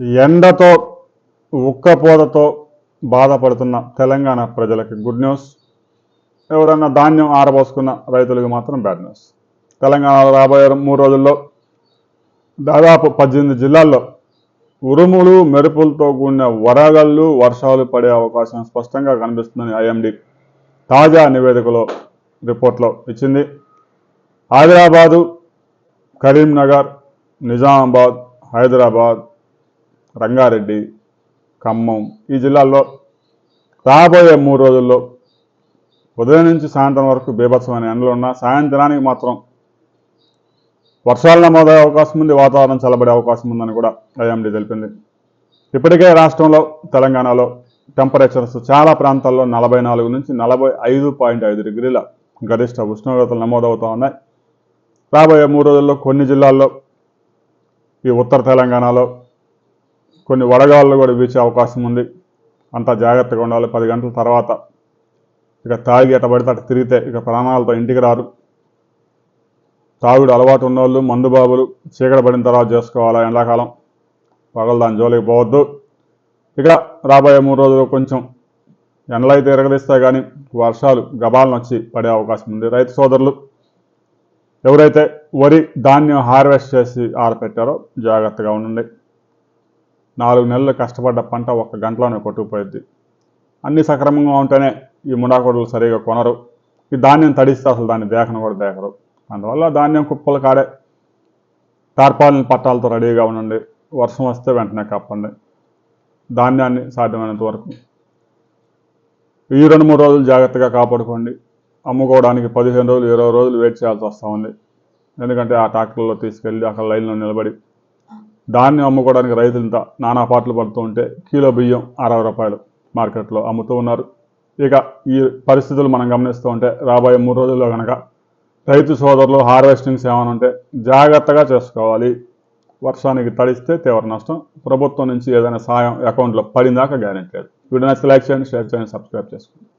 ఎండతో ఉక్కపోతతో బాధపడుతున్న తెలంగాణ ప్రజలకి good news ఎవరన్నా ధాన్యం ఆరబోసుకున్న రైతులకు మాత్రం బ్యాడ్ న్యూస్ తెలంగాణలో రాబోయే మూడు రోజుల్లో దాదాపు పద్దెనిమిది జిల్లాల్లో ఉరుములు మెరుపులతో కూడిన వరగళ్ళు వర్షాలు పడే అవకాశం స్పష్టంగా కనిపిస్తుందని ఐఎండి తాజా నివేదికలో రిపోర్ట్లో ఇచ్చింది. ఆదిలాబాదు కరీంనగర్ నిజామాబాద్ హైదరాబాద్ రంగారెడ్డి ఖమ్మం ఈ జిల్లాల్లో రాబోయే మూడు రోజుల్లో ఉదయం నుంచి సాయంత్రం వరకు బీభత్సమైన ఎండలు ఉన్నా సాయంత్రానికి మాత్రం వర్షాలు నమోదయ్యే అవకాశం ఉంది వాతావరణం చల్లబడే అవకాశం ఉందని కూడా ఐఎండీ తెలిపింది. ఇప్పటికే రాష్ట్రంలో తెలంగాణలో టెంపరేచర్స్ చాలా ప్రాంతాల్లో నలభై నాలుగు నుంచి నలభై ఐదు పాయింట్ ఐదు డిగ్రీల గరిష్ట ఉష్ణోగ్రతలు నమోదవుతూ ఉన్నాయి. రాబోయే మూడు రోజుల్లో కొన్ని జిల్లాల్లో ఈ ఉత్తర తెలంగాణలో కొన్ని వడగాళ్ళు కూడా వీచే అవకాశం ఉంది. అంతా జాగ్రత్తగా ఉండాలి. పది గంటల తర్వాత ఇక తాగి ఎట పడితే అటు తిరిగితే ఇక ప్రాణాలతో ఇంటికి రారు. తాగుడు అలవాటు ఉన్నోళ్ళు మందుబాబులు చీకటి పడిన తర్వాత చేసుకోవాలా ఎండాకాలం. పగలు దాని జోలికి పోవద్దు. ఇక రాబోయే మూడు రోజులు కొంచెం ఎండలు అయితే ఎరగదీస్తాయి కానీ వర్షాలు గబాలను వచ్చి పడే అవకాశం ఉంది. రైతు సోదరులు ఎవరైతే వరి ధాన్యం హార్వెస్ట్ చేసి ఆరపెట్టారో జాగ్రత్తగా ఉండండి. నాలుగు నెలలు కష్టపడ్డ పంట ఒక్క గంటలోనే కొట్టుకుపోయింది అన్నీ సక్రమంగా ఉంటేనే ఈ ముడాకొడలు సరిగా కొనరు. ఈ ధాన్యం తడిస్తే అసలు దాన్ని దేకను కూడా దేకరు. అందువల్ల ధాన్యం కుప్పలు కాడే టార్పాలిన్ పట్టాలతో రెడీగా ఉండండి. వర్షం వస్తే వెంటనే కప్పండి. ధాన్యాన్ని సాధ్యమైనంత వరకు ఈ రెండు మూడు రోజులు జాగ్రత్తగా కాపాడుకోండి. అమ్ముకోవడానికి పదిహేను రోజులు ఇరవై రోజులు వెయిట్ చేయాల్సి వస్తూ ఉంది. ఎందుకంటే ఆ ట్రాక్టర్లో తీసుకెళ్ళి అక్కడ లైన్లో నిలబడి ధాన్యం అమ్ముకోవడానికి రైతులు ఇంత నానా పాటలు పడుతూ ఉంటే కిలో బియ్యం అరవై రూపాయలు మార్కెట్లో అమ్ముతూ ఉన్నారు. ఇక ఈ పరిస్థితులు మనం గమనిస్తూ ఉంటే రాబోయే మూడు రోజుల్లో కనుక రైతు సోదరులు హార్వెస్టింగ్స్ ఏమైనా ఉంటే జాగ్రత్తగా చేసుకోవాలి. వర్షానికి తడిస్తే తీవ్ర నష్టం ప్రభుత్వం నుంచి ఏదైనా సాయం అకౌంట్లో పడిందాక గ్యారెంటీ లేదు. వీడియో నచ్చితే లైక్ చేయండి షేర్ చేయండి సబ్స్క్రైబ్ చేసుకోండి.